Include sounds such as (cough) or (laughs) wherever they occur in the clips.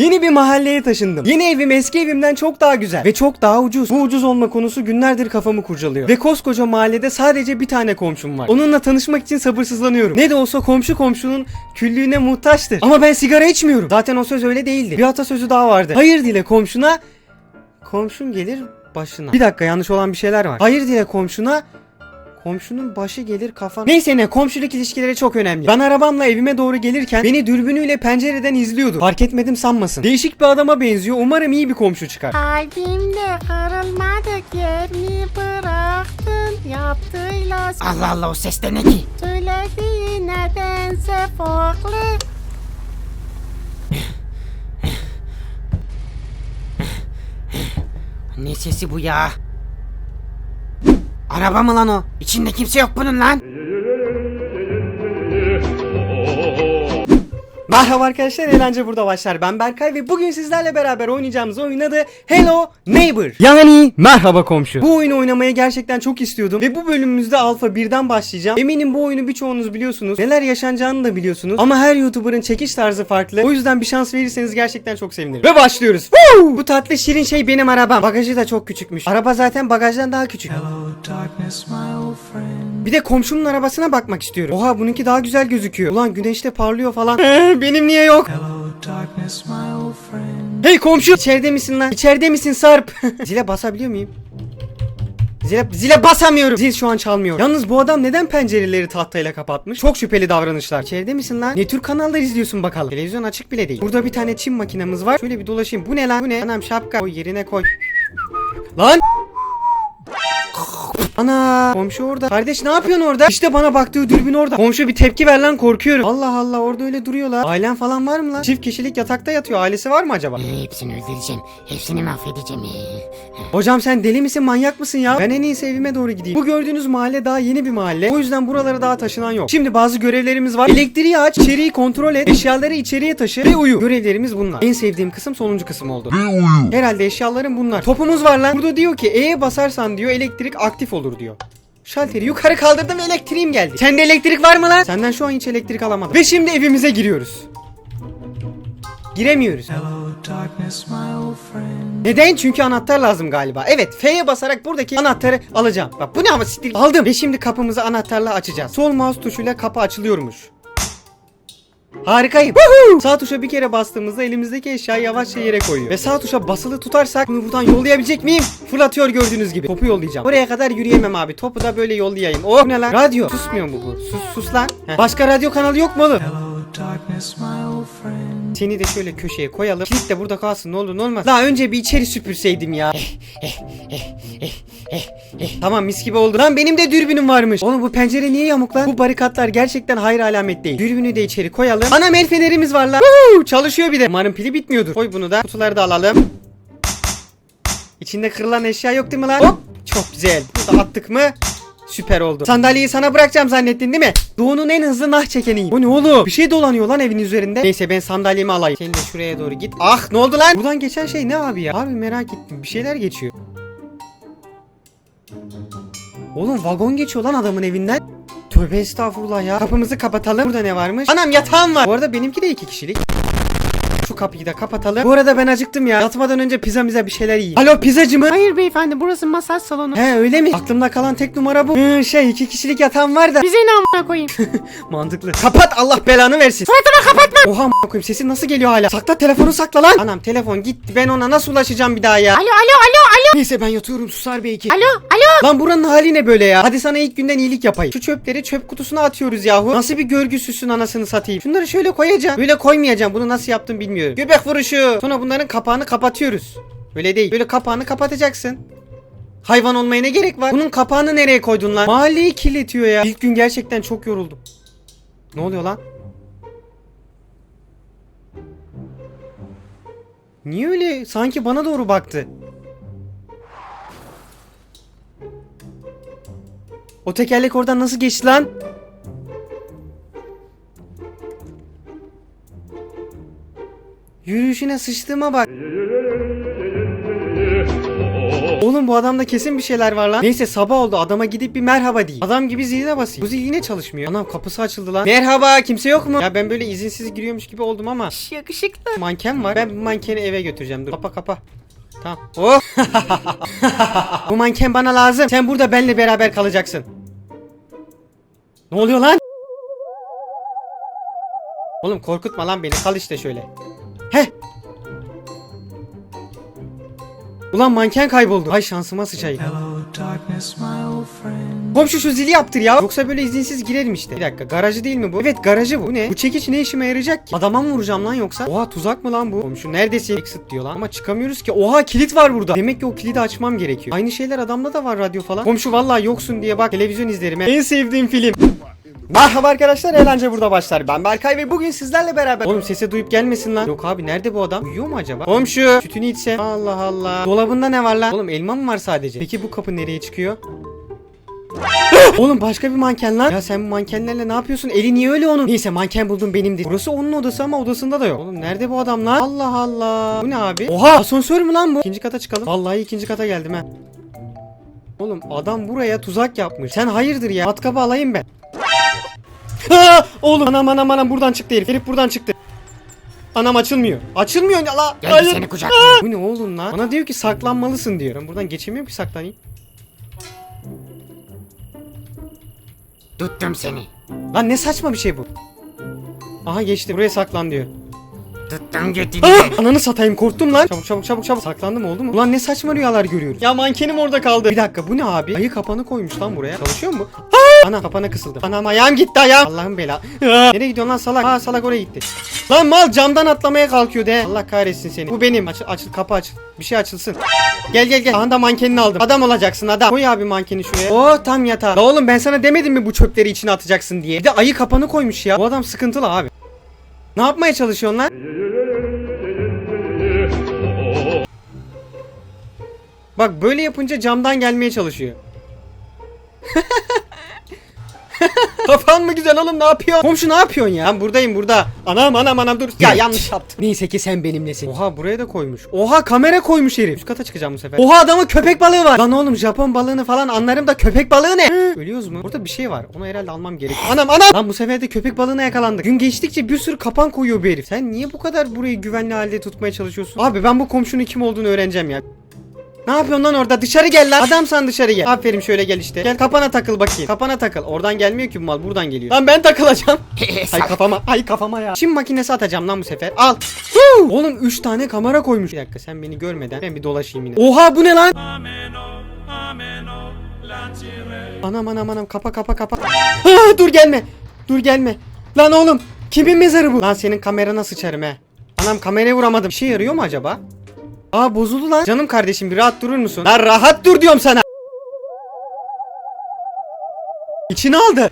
Yeni bir mahalleye taşındım. Yeni evim eski evimden çok daha güzel ve çok daha ucuz. Bu ucuz olma konusu günlerdir kafamı kurcalıyor. Ve koskoca mahallede sadece bir tane komşum var. Onunla tanışmak için sabırsızlanıyorum. Ne de olsa komşu komşunun küllüğüne muhtaçtır. Ama ben sigara içmiyorum. Zaten o söz öyle değildi. Bir atasözü daha vardı. Hayır dile komşuna, komşun gelir başına. Bir dakika yanlış olan bir şeyler var. Hayır dile komşuna, Komşunun başı gelir kafan. Neyse ne komşuluk ilişkileri çok önemli. Ben arabamla evime doğru gelirken beni dürbünüyle pencereden izliyordu. Fark etmedim sanmasın. Değişik bir adama benziyor. Umarım iyi bir komşu çıkar. Kalbimde kırılmadık yer mi bıraktın yaptığıyla Allah Allah o ses de ne ki? söylediği nedense farklı Ne sesi bu ya? Araba mı lan o? İçinde kimse yok bunun lan. Merhaba arkadaşlar eğlence burada başlar. Ben Berkay ve bugün sizlerle beraber oynayacağımız oyunun adı Hello Neighbor. Yani merhaba komşu. Bu oyunu oynamaya gerçekten çok istiyordum ve bu bölümümüzde Alfa 1'den başlayacağım. Eminim bu oyunu birçoğunuz biliyorsunuz. Neler yaşanacağını da biliyorsunuz. Ama her YouTuber'ın çekiş tarzı farklı. O yüzden bir şans verirseniz gerçekten çok sevinirim. Ve başlıyoruz. Woo! Bu tatlı şirin şey benim arabam. Bagajı da çok küçükmüş. Araba zaten bagajdan daha küçük. Hello, darkness, my old friend. Bir de komşumun arabasına bakmak istiyorum. Oha bununki daha güzel gözüküyor. Ulan güneşte parlıyor falan. (laughs) benim niye yok? Hello, darkness, my old friend. Hey komşu! İçeride misin lan? İçeride misin Sarp? (laughs) zile basabiliyor muyum? Zile, zile basamıyorum. Zil şu an çalmıyor. Yalnız bu adam neden pencereleri tahtayla kapatmış? Çok şüpheli davranışlar. İçeride misin lan? Ne tür kanallar izliyorsun bakalım? Televizyon açık bile değil. Burada bir tane çim makinamız var. Şöyle bir dolaşayım. Bu ne lan? Bu ne? Anam şapka. Koy yerine koy. Lan! Ana komşu orada. Kardeş ne yapıyorsun orada? İşte bana baktığı dürbün orada. Komşu bir tepki ver lan korkuyorum. Allah Allah orada öyle duruyorlar. Ailen falan var mı lan? Çift kişilik yatakta yatıyor. Ailesi var mı acaba? Ee, Hepsini öldüreceğim. Hepsini mahvedeceğim. Hocam sen deli misin manyak mısın ya? Ben en iyisi evime doğru gideyim. Bu gördüğünüz mahalle daha yeni bir mahalle. O yüzden buralara daha taşınan yok. Şimdi bazı görevlerimiz var. Elektriği aç, içeriği kontrol et, eşyaları içeriye taşı ve uyu. Görevlerimiz bunlar. En sevdiğim kısım sonuncu kısım oldu. Ve uyu. Herhalde eşyalarım bunlar. Topumuz var lan. Burada diyor ki E'ye basarsan diyor elektrik aktif olur diyor. Şalteri yukarı kaldırdım ve elektriğim geldi. Sende elektrik var mı lan? Senden şu an hiç elektrik alamadım. Ve şimdi evimize giriyoruz. Giremiyoruz. Hello, darkness, my old friend. Neden? Çünkü anahtar lazım galiba. Evet F'ye basarak buradaki anahtarı alacağım. Bak bu ne ama siktir. Aldım. Ve şimdi kapımızı anahtarla açacağız. Sol mouse tuşuyla kapı açılıyormuş. Harikayım. Woohoo! Sağ tuşa bir kere bastığımızda elimizdeki eşyayı yavaşça yere koyuyor. Ve sağ tuşa basılı tutarsak bunu buradan yollayabilecek miyim? Fırlatıyor gördüğünüz gibi. Topu yollayacağım. Oraya kadar yürüyemem abi. Topu da böyle yollayayım. Oh ne lan? Radyo. Susmuyor mu bu? Sus sus lan. Heh. Başka radyo kanalı yok mu oğlum? Hello, darkness, my old friend. Seni de şöyle köşeye koyalım. Kilit de burada kalsın ne olur ne olmaz. Daha önce bir içeri süpürseydim ya. tamam mis gibi oldu. Lan benim de dürbünüm varmış. Oğlum bu pencere niye yamuk lan? Bu barikatlar gerçekten hayır alamet değil. Dürbünü de içeri koyalım. Ana el fenerimiz var lan. Çalışıyor bir de. Umarım pili bitmiyordur. Koy bunu da. Kutuları da alalım. İçinde kırılan eşya yok değil mi lan? Hop. Çok güzel. Bunu da attık mı? Süper oldu. Sandalyeyi sana bırakacağım zannettin değil mi? Doğu'nun en hızlı nah çekeniyim. Bu ne oğlum? Bir şey dolanıyor lan evin üzerinde. Neyse ben sandalyemi alayım. Sen de şuraya doğru git. Ah ne oldu lan? Buradan geçen şey ne abi ya? Abi merak ettim. Bir şeyler geçiyor. Oğlum vagon geçiyor lan adamın evinden. Tövbe estağfurullah ya. Kapımızı kapatalım. Burada ne varmış? Anam yatağım var. Bu arada benimki de iki kişilik. Kapıyı da kapatalım. Bu arada ben acıktım ya. Yatmadan önce pizza mize bir şeyler yiyeyim. Alo pizzacı mı? Hayır beyefendi burası masaj salonu He öyle mi? Aklımda kalan tek numara bu. Hı, şey iki kişilik yatağım var da. Bize ne amına koyayım (laughs) Mantıklı. Kapat Allah belanı versin. Suratına kapatma Oha a**ına koyayım sesin nasıl geliyor hala? Sakla telefonu sakla lan. Anam telefon gitti ben ona nasıl ulaşacağım bir daha ya? Alo alo alo alo Neyse ben yatıyorum susar belki. Alo alo Lan buranın hali ne böyle ya? Hadi sana ilk günden iyilik yapayım. Şu çöpleri çöp kutusuna atıyoruz yahu. Nasıl bir görgüsüzsün anasını satayım. Şunları şöyle koyacağım. Böyle koymayacağım. Bunu nasıl yaptım bilmiyorum. Göbek vuruşu. Sonra bunların kapağını kapatıyoruz. Öyle değil. Böyle kapağını kapatacaksın. Hayvan olmaya ne gerek var? Bunun kapağını nereye koydun lan? Mahalleyi kirletiyor ya. İlk gün gerçekten çok yoruldum. Ne oluyor lan? Niye öyle? Sanki bana doğru baktı. O tekerlek oradan nasıl geçti lan? Yürüyüşüne sıçtığıma bak. Oğlum bu adamda kesin bir şeyler var lan. Neyse sabah oldu adama gidip bir merhaba diyeyim. Adam gibi ziline basayım. Bu zil yine çalışmıyor. Anam kapısı açıldı lan. Merhaba kimse yok mu? Ya ben böyle izinsiz giriyormuş gibi oldum ama. Şş, yakışıklı. Manken var. Ben bu mankeni eve götüreceğim. Dur kapa kapa. Tamam. Oh. (laughs) bu manken bana lazım. Sen burada benle beraber kalacaksın. Ne oluyor lan? Oğlum korkutma lan beni. Kal işte şöyle. Heh. Ulan manken kayboldu. Ay şansıma sıçayım. Hello, darkness, my old friend. Komşu şu zili yaptır ya. Yoksa böyle izinsiz girerim işte. Bir dakika garajı değil mi bu? Evet garajı bu. Bu ne? Bu çekiç ne işime yarayacak ki? Adama mı vuracağım lan yoksa? Oha tuzak mı lan bu? Komşu neredesin? Exit diyor lan. Ama çıkamıyoruz ki. Oha kilit var burada. Demek ki o kilidi açmam gerekiyor. Aynı şeyler adamda da var radyo falan. Komşu vallahi yoksun diye bak televizyon izlerim. En sevdiğim film. Merhaba arkadaşlar eğlence burada başlar. Ben Berkay ve bugün sizlerle beraber. Oğlum sesi duyup gelmesin lan. Yok abi nerede bu adam? Uyuyor mu acaba? Komşu sütünü içse. Allah Allah. Dolabında ne var lan? Oğlum elma mı var sadece? Peki bu kapı nereye çıkıyor? (gasps) Oğlum başka bir manken lan. Ya sen bu mankenlerle ne yapıyorsun? Eli niye öyle onun? Neyse manken buldum benimdir. Burası onun odası ama odasında da yok. Oğlum nerede bu adam lan? Allah Allah. Bu ne abi? Oha asansör mü lan bu? İkinci kata çıkalım. Vallahi ikinci kata geldim ha. Oğlum adam buraya tuzak yapmış. Sen hayırdır ya? Matkabı alayım ben. Oğlum anam anam anam buradan çıktı herif. Herif buradan çıktı. Anam açılmıyor. Açılmıyor ya la. Gel seni kucaklayayım. Bu ne oğlum lan? Bana diyor ki saklanmalısın diyor. Ben buradan geçemiyorum ki saklanayım. Tuttum seni. Lan ne saçma bir şey bu. Aha geçti. Buraya saklan diyor. Tuttum götünü. Ah! Ananı satayım korktum lan. Çabuk çabuk çabuk çabuk. Saklandım oldu mu? Ulan ne saçma rüyalar görüyoruz. Ya mankenim orada kaldı. Bir dakika bu ne abi? Ayı kapanı koymuş lan buraya. Çalışıyor mu? Ana kapana kısıldım. Anam ayağım gitti ayağım. Allah'ım bela. Ah! Nereye gidiyorsun lan salak? Aa salak oraya gitti. Lan mal camdan atlamaya kalkıyor de. Allah kahretsin seni. Bu benim. Açıl, açıl kapı açıl. Bir şey açılsın. Gel gel gel. Anda mankenini aldım. Adam olacaksın adam. Koy abi mankeni şuraya. Oo tam yatağa. La oğlum ben sana demedim mi bu çöpleri içine atacaksın diye. Bir de ayı kapanı koymuş ya. Bu adam sıkıntılı abi. Ne yapmaya çalışıyorsun lan? Bak böyle yapınca camdan gelmeye çalışıyor. (laughs) (laughs) Kafan mı güzel oğlum ne yapıyorsun? Komşu ne yapıyorsun ya? Ben buradayım burada. Anam anam anam dur. Ya yanlış yaptım. Neyse ki sen benimlesin. Oha buraya da koymuş. Oha kamera koymuş herif. Üst kata çıkacağım bu sefer. Oha adamın köpek balığı var. Lan oğlum Japon balığını falan anlarım da köpek balığı ne? Hı, Ölüyoruz mu? Burada bir şey var. Onu herhalde almam gerek. Anam anam. Lan bu sefer de köpek balığına yakalandık. Gün geçtikçe bir sürü kapan koyuyor bu herif. Sen niye bu kadar burayı güvenli halde tutmaya çalışıyorsun? Abi ben bu komşunun kim olduğunu öğreneceğim ya. Ne yapıyorsun lan orada? Dışarı gel lan. Adam sen dışarı gel. Aferin şöyle gel işte. Gel kapana takıl bakayım. Kapana takıl. Oradan gelmiyor ki bu mal. Buradan geliyor. Lan ben takılacağım. (laughs) Ay kafama. Ay kafama ya. Çim makinesi atacağım lan bu sefer. Al. Huu! Oğlum 3 tane kamera koymuş. Bir dakika sen beni görmeden ben bir dolaşayım yine. Oha bu ne lan? Anam anam anam kapa kapa kapa. Ah, dur gelme. Dur gelme. Lan oğlum kimin mezarı bu? Lan senin kamerana sıçarım he. Anam kameraya vuramadım. Bir şey yarıyor mu acaba? Aa bozuldu lan. Canım kardeşim bir rahat durur musun? Lan rahat dur diyorum sana. İçine aldı.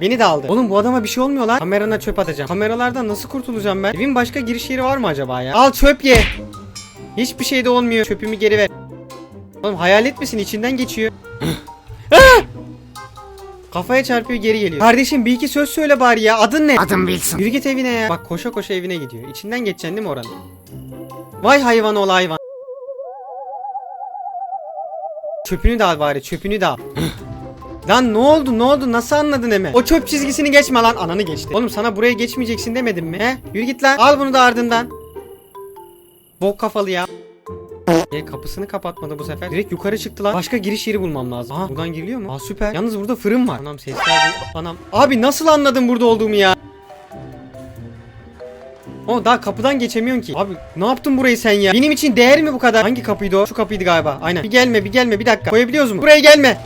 Beni de aldı. Oğlum bu adama bir şey olmuyor lan. Kamerana çöp atacağım. Kameralardan nasıl kurtulacağım ben? Evin başka giriş yeri var mı acaba ya? Al çöp ye. Hiçbir şey de olmuyor. Çöpümü geri ver. Oğlum hayalet misin? İçinden geçiyor. (gasps) Ah! Kafaya çarpıyor geri geliyor. Kardeşim bir iki söz söyle bari ya. Adın ne? Adım Wilson. Yürü git evine ya. Bak koşa koşa evine gidiyor. İçinden geçeceksin değil mi oranın? Vay hayvan ol hayvan. Çöpünü de al bari çöpünü de al. (gasps) lan ne oldu ne oldu nasıl anladın hemen? O çöp çizgisini geçme lan ananı geçti. Oğlum sana buraya geçmeyeceksin demedim mi? He? Yürü git lan. Al bunu da ardından. Bok kafalı ya. E kapısını kapatmadı bu sefer. Direkt yukarı çıktı lan. Başka giriş yeri bulmam lazım. Aha buradan giriliyor mu? Aa süper. Yalnız burada fırın var. Anam sesler Anam. Abi nasıl anladın burada olduğumu ya? O daha kapıdan geçemiyorsun ki. Abi ne yaptın burayı sen ya? Benim için değer mi bu kadar? Hangi kapıydı o? Şu kapıydı galiba. Aynen. Bir gelme bir gelme bir dakika. Koyabiliyoruz mu? Buraya gelme.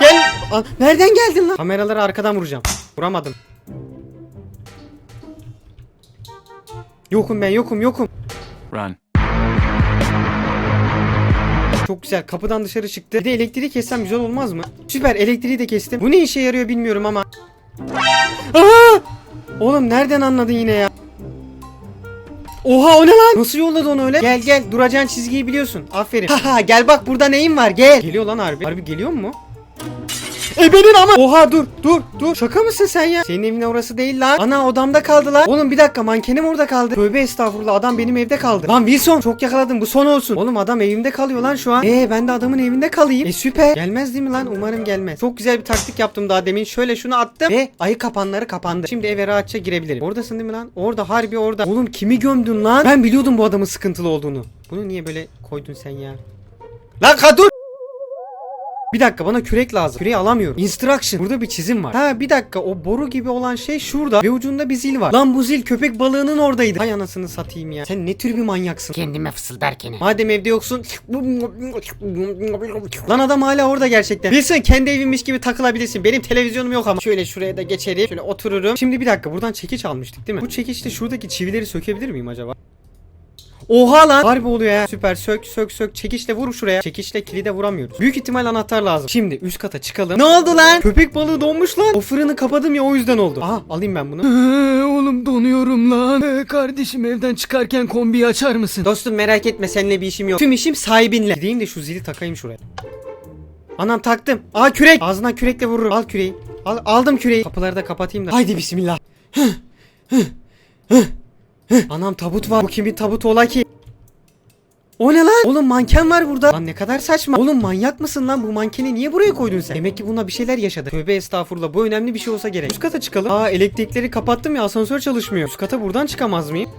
Gel. Aa, nereden geldin lan? Kameraları arkadan vuracağım. Vuramadım. Yokum ben yokum yokum. Run. Çok güzel. Kapıdan dışarı çıktı. Bir de elektriği kessem güzel olmaz mı? Süper. Elektriği de kestim. Bu ne işe yarıyor bilmiyorum ama. Aa! Oğlum nereden anladın yine ya? Oha o ne lan? Nasıl yolladı onu öyle? Gel gel duracağın çizgiyi biliyorsun. Aferin. (laughs) Haha gel bak burada neyim var gel. Geliyor lan harbi. Harbi geliyor mu? Ebenin ama. Oha dur dur dur. Şaka mısın sen ya? Senin evin orası değil lan. Ana odamda kaldı lan. Oğlum bir dakika mankenim orada kaldı. Tövbe estağfurullah adam benim evde kaldı. Lan Wilson çok yakaladım bu son olsun. Oğlum adam evimde kalıyor lan şu an. Ee ben de adamın evinde kalayım. E süper. Gelmez değil mi lan? Umarım gelmez. Çok güzel bir taktik yaptım daha demin. Şöyle şunu attım ve ayı kapanları kapandı. Şimdi eve rahatça girebilirim. Oradasın değil mi lan? Orada harbi orada. Oğlum kimi gömdün lan? Ben biliyordum bu adamın sıkıntılı olduğunu. Bunu niye böyle koydun sen ya? Lan dur. Bir dakika bana kürek lazım. Küreği alamıyorum. Instruction. Burada bir çizim var. Ha bir dakika o boru gibi olan şey şurada ve ucunda bir zil var. Lan bu zil köpek balığının oradaydı. Hay anasını satayım ya. Sen ne tür bir manyaksın? Kendime fısıldarken. Madem evde yoksun. Lan adam hala orada gerçekten. Bilsen kendi evinmiş gibi takılabilirsin. Benim televizyonum yok ama. Şöyle şuraya da geçerim. Şöyle otururum. Şimdi bir dakika buradan çekiç almıştık değil mi? Bu çekiçle şuradaki çivileri sökebilir miyim acaba? Oha lan. Harbi oluyor ya. Süper sök sök sök. Çekiçle vur şuraya. Çekiçle kilide vuramıyoruz. Büyük ihtimal anahtar lazım. Şimdi üst kata çıkalım. Ne oldu lan? Köpek balığı donmuş lan. O fırını kapadım ya o yüzden oldu. Aha alayım ben bunu. oğlum donuyorum lan. Ee, kardeşim evden çıkarken kombiyi açar mısın? Dostum merak etme seninle bir işim yok. Tüm işim sahibinle. Gideyim de şu zili takayım şuraya. Anam taktım. Aa kürek. Ağzına kürekle vururum. Al küreği. Al, aldım küreği. Kapıları da kapatayım da. Haydi bismillah. Anam tabut var. Bu kimin tabutu ola ki? O ne lan? Oğlum manken var burada. Lan ne kadar saçma. Oğlum manyak mısın lan? Bu mankeni niye buraya koydun sen? Demek ki buna bir şeyler yaşadı. Tövbe estağfurullah. Bu önemli bir şey olsa gerek. Üst kata çıkalım. Aa elektrikleri kapattım ya asansör çalışmıyor. Üst kata buradan çıkamaz mıyım?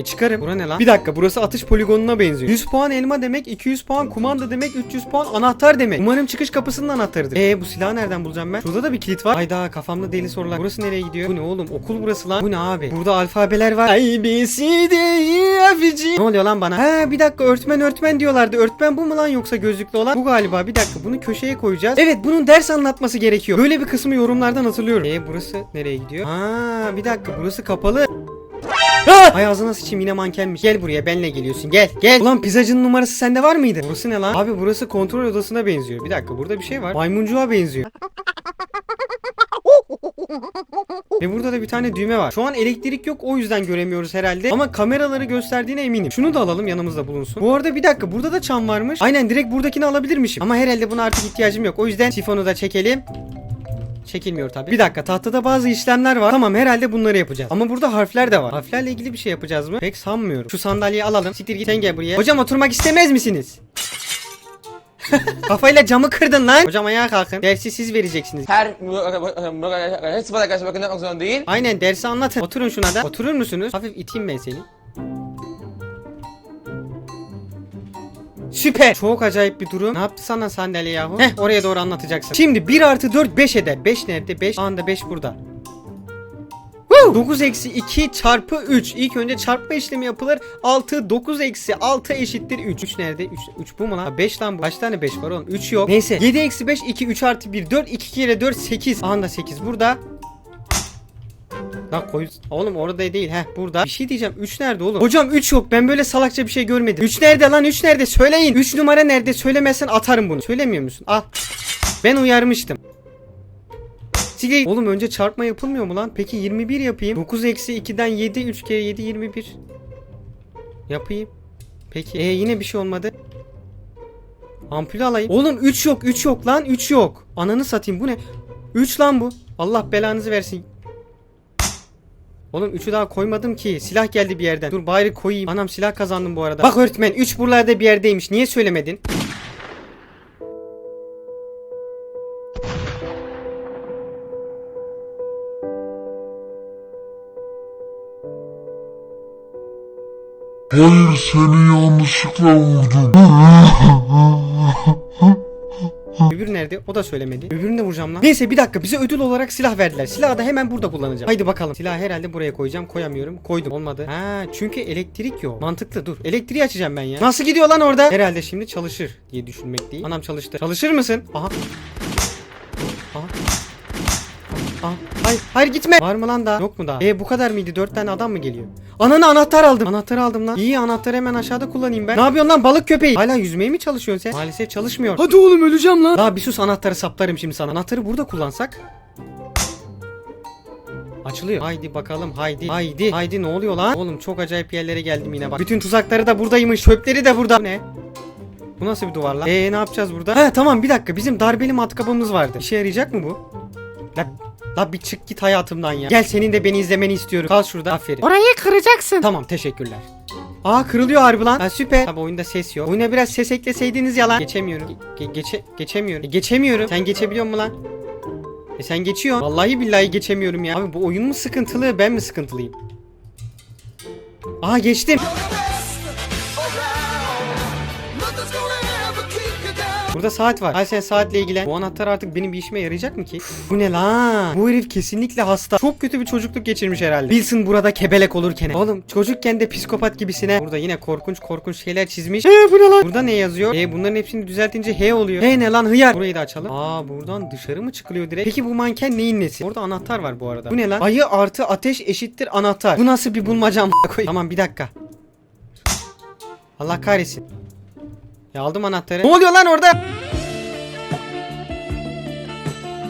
E çıkarım. Bura ne lan? Bir dakika burası atış poligonuna benziyor. 100 puan elma demek, 200 puan kumanda demek, 300 puan anahtar demek. Umarım çıkış kapısının anahtarıdır. E bu silahı nereden bulacağım ben? Şurada da bir kilit var. Hayda kafamda deli sorular. Burası nereye gidiyor? Bu ne oğlum? Okul burası lan. Bu ne abi? Burada alfabeler var. A, B, C, D, E, F, G. Ne oluyor lan bana? Ha bir dakika örtmen örtmen diyorlardı. Örtmen bu mu lan yoksa gözlüklü olan? Bu galiba. Bir dakika bunu köşeye koyacağız. Evet bunun ders anlatması gerekiyor. Böyle bir kısmı yorumlardan hatırlıyorum. E burası nereye gidiyor? Ha bir dakika burası kapalı. Ah! Ay ağzına sıçayım yine mankenmiş. Gel buraya benle geliyorsun gel gel. Ulan pizzacının numarası sende var mıydı? Burası ne lan? Abi burası kontrol odasına benziyor. Bir dakika burada bir şey var. Maymuncuğa benziyor. Ve burada da bir tane düğme var. Şu an elektrik yok o yüzden göremiyoruz herhalde. Ama kameraları gösterdiğine eminim. Şunu da alalım yanımızda bulunsun. Bu arada bir dakika burada da çam varmış. Aynen direkt buradakini alabilirmişim. Ama herhalde buna artık ihtiyacım yok. O yüzden sifonu da çekelim. Çekilmiyor tabii. Bir dakika tahtada bazı işlemler var. Tamam herhalde bunları yapacağız. Ama burada harfler de var. Harflerle ilgili bir şey yapacağız mı? Pek sanmıyorum. Şu sandalyeyi alalım. Siktir git sen gel buraya. Hocam oturmak istemez misiniz? (laughs) Kafayla camı kırdın lan. Hocam ayağa kalkın. Dersi siz vereceksiniz. her (laughs) hepsi bana karşı bakın zorunda değil. Aynen dersi anlatın. Oturun şuna da. Oturur musunuz? Hafif iteyim ben seni. Süper. Çok acayip bir durum. Ne yaptı sana sandalye yahu? Heh oraya doğru anlatacaksın. Şimdi 1 artı 4 5 eder. 5 nerede? 5. Anda 5 burada. Woo! 9 eksi 2 çarpı 3. İlk önce çarpma işlemi yapılır. 6 9 eksi 6 eşittir 3. 3 nerede? 3, 3 bu mu lan? 5 lan bu. Kaç tane 5 var oğlum? 3 yok. Neyse. 7 eksi 5 2 3 artı 1 4 2 kere 4 8. Anda 8 burada. Lan koy. Oğlum orada değil. Heh burada. Bir şey diyeceğim. 3 nerede oğlum? Hocam 3 yok. Ben böyle salakça bir şey görmedim. 3 nerede lan? 3 nerede? Söyleyin. 3 numara nerede? Söylemezsen atarım bunu. Söylemiyor musun? Al. Ben uyarmıştım. Sileyim. Oğlum önce çarpma yapılmıyor mu lan? Peki 21 yapayım. 9 eksi 2'den 7. 3 kere 7 21. Yapayım. Peki. E yine bir şey olmadı. Ampul alayım. Oğlum 3 yok 3 yok lan 3 yok. Ananı satayım bu ne? 3 lan bu. Allah belanızı versin. Oğlum 3'ü daha koymadım ki. Silah geldi bir yerden. Dur bari koyayım. Anam silah kazandım bu arada. Bak öğretmen 3 buralarda bir yerdeymiş. Niye söylemedin? Hayır seni yanlışlıkla vurdum. (laughs) Öbür nerede? O da söylemedi. Öbürünü de vuracağım lan. Neyse bir dakika bize ödül olarak silah verdiler. Silahı da hemen burada kullanacağım. Haydi bakalım. Silahı herhalde buraya koyacağım. Koyamıyorum. Koydum. Olmadı. Ha çünkü elektrik yok. Mantıklı dur. Elektriği açacağım ben ya. Nasıl gidiyor lan orada? Herhalde şimdi çalışır diye düşünmek değil. Anam çalıştı. Çalışır mısın? Aha. Aha. Aha. Hayır, hayır gitme. Var mı lan daha? Yok mu daha? E bu kadar mıydı? Dört tane adam mı geliyor? Ananı anahtar aldım. Anahtarı aldım lan. İyi anahtarı hemen aşağıda kullanayım ben. Ne yapıyorsun lan balık köpeği? Hala yüzmeye mi çalışıyorsun sen? Maalesef çalışmıyor. Hadi oğlum öleceğim lan. Daha bir sus anahtarı saplarım şimdi sana. Anahtarı burada kullansak. Açılıyor. Haydi bakalım haydi. Haydi. Haydi ne oluyor lan? Oğlum çok acayip yerlere geldim yine bak. Bütün tuzakları da buradaymış. Çöpleri de burada. Bu ne? Bu nasıl bir duvar lan? Eee ne yapacağız burada? He tamam bir dakika bizim darbeli matkabımız vardı. İşe yarayacak mı bu? La, la bir çık git hayatımdan ya. Gel senin de beni izlemeni istiyorum. Kal şurada aferin. Orayı kıracaksın. Tamam teşekkürler. Aa kırılıyor harbi lan. Ha, süper. Tabi oyunda ses yok. Oyuna biraz ses ekleseydiniz ya lan. Geçemiyorum. Ge- ge- geçe geçemiyorum. E, geçemiyorum. Sen geçebiliyor musun lan? E sen geçiyorsun. Vallahi billahi geçemiyorum ya. Abi bu oyun mu sıkıntılı ben mi sıkıntılıyım? Aa geçtim. Burada saat var. Hadi sen saatle ilgilen. Bu anahtar artık benim bir işime yarayacak mı ki? Üf, bu ne lan? Bu herif kesinlikle hasta. Çok kötü bir çocukluk geçirmiş herhalde. Wilson burada kebelek olurken. Oğlum çocukken de psikopat gibisine. Burada yine korkunç korkunç şeyler çizmiş. He bu ne lan? Burada ne yazıyor? E bunların hepsini düzeltince H oluyor. He ne lan hıyar? Burayı da açalım. Aa buradan dışarı mı çıkılıyor direkt? Peki bu manken neyin nesi? Orada anahtar var bu arada. Bu ne lan? Ayı artı ateş eşittir anahtar. Bu nasıl bir bulmaca koyayım? Tamam bir dakika. Allah kahretsin. Ya aldım anahtarı. Ne oluyor lan orada?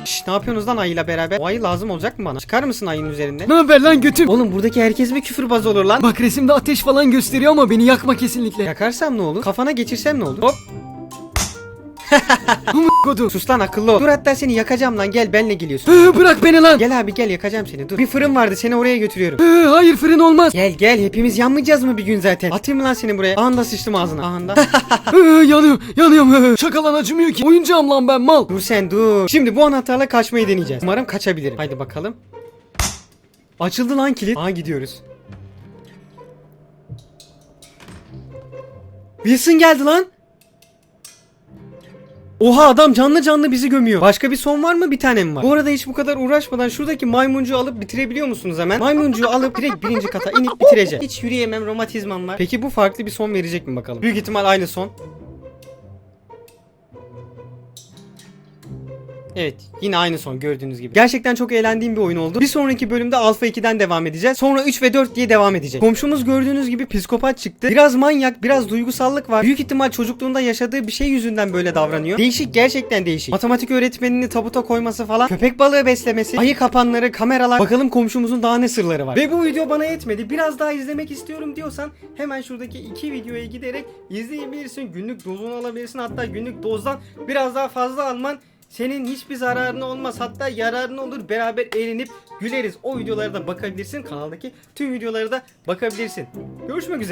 Şşş ne yapıyorsunuz lan ayıyla beraber? O ayı lazım olacak mı bana? Çıkar mısın ayının üzerinde? Ne haber lan götüm? Oğlum buradaki herkes mi küfürbaz olur lan? Bak resimde ateş falan gösteriyor ama beni yakma kesinlikle. Yakarsam ne olur? Kafana geçirsem ne olur? Hop. (laughs) Sus lan akıllı ol. Dur hatta seni yakacağım lan gel benle geliyorsun. Ee, Bırak beni lan. Gel abi gel yakacağım seni dur. Bir fırın vardı seni oraya götürüyorum. Hayır fırın olmaz. Gel gel hepimiz yanmayacağız mı bir gün zaten? Atayım lan seni buraya? Sıçtım ağzına. Ee, (laughs) Yanıyor yanıyorum. Lan acımıyor ki. Oyuncağım lan ben mal. dur sen dur. Şimdi bu anahtarla kaçmayı deneyeceğiz. Umarım kaçabilirim. Haydi bakalım. Açıldı lan kilit. Aa gidiyoruz. Wilson geldi lan. Oha adam canlı canlı bizi gömüyor. Başka bir son var mı bir tane mi var? Bu arada hiç bu kadar uğraşmadan şuradaki maymuncuğu alıp bitirebiliyor musunuz hemen? Maymuncuğu alıp direkt birinci kata inip bitireceğim. Hiç yürüyemem romatizmam var. Peki bu farklı bir son verecek mi bakalım? Büyük ihtimal aynı son. Evet yine aynı son gördüğünüz gibi. Gerçekten çok eğlendiğim bir oyun oldu. Bir sonraki bölümde Alpha 2'den devam edeceğiz. Sonra 3 ve 4 diye devam edecek. Komşumuz gördüğünüz gibi psikopat çıktı. Biraz manyak, biraz duygusallık var. Büyük ihtimal çocukluğunda yaşadığı bir şey yüzünden böyle davranıyor. Değişik gerçekten değişik. Matematik öğretmenini tabuta koyması falan. Köpek balığı beslemesi. Ayı kapanları, kameralar. Bakalım komşumuzun daha ne sırları var. Ve bu video bana yetmedi. Biraz daha izlemek istiyorum diyorsan hemen şuradaki iki videoya giderek izleyebilirsin. Günlük dozunu alabilirsin. Hatta günlük dozdan biraz daha fazla alman senin hiçbir zararına olmaz hatta yararına olur beraber eğlenip güleriz. O videolara da bakabilirsin kanaldaki tüm videolara da bakabilirsin. Görüşmek üzere.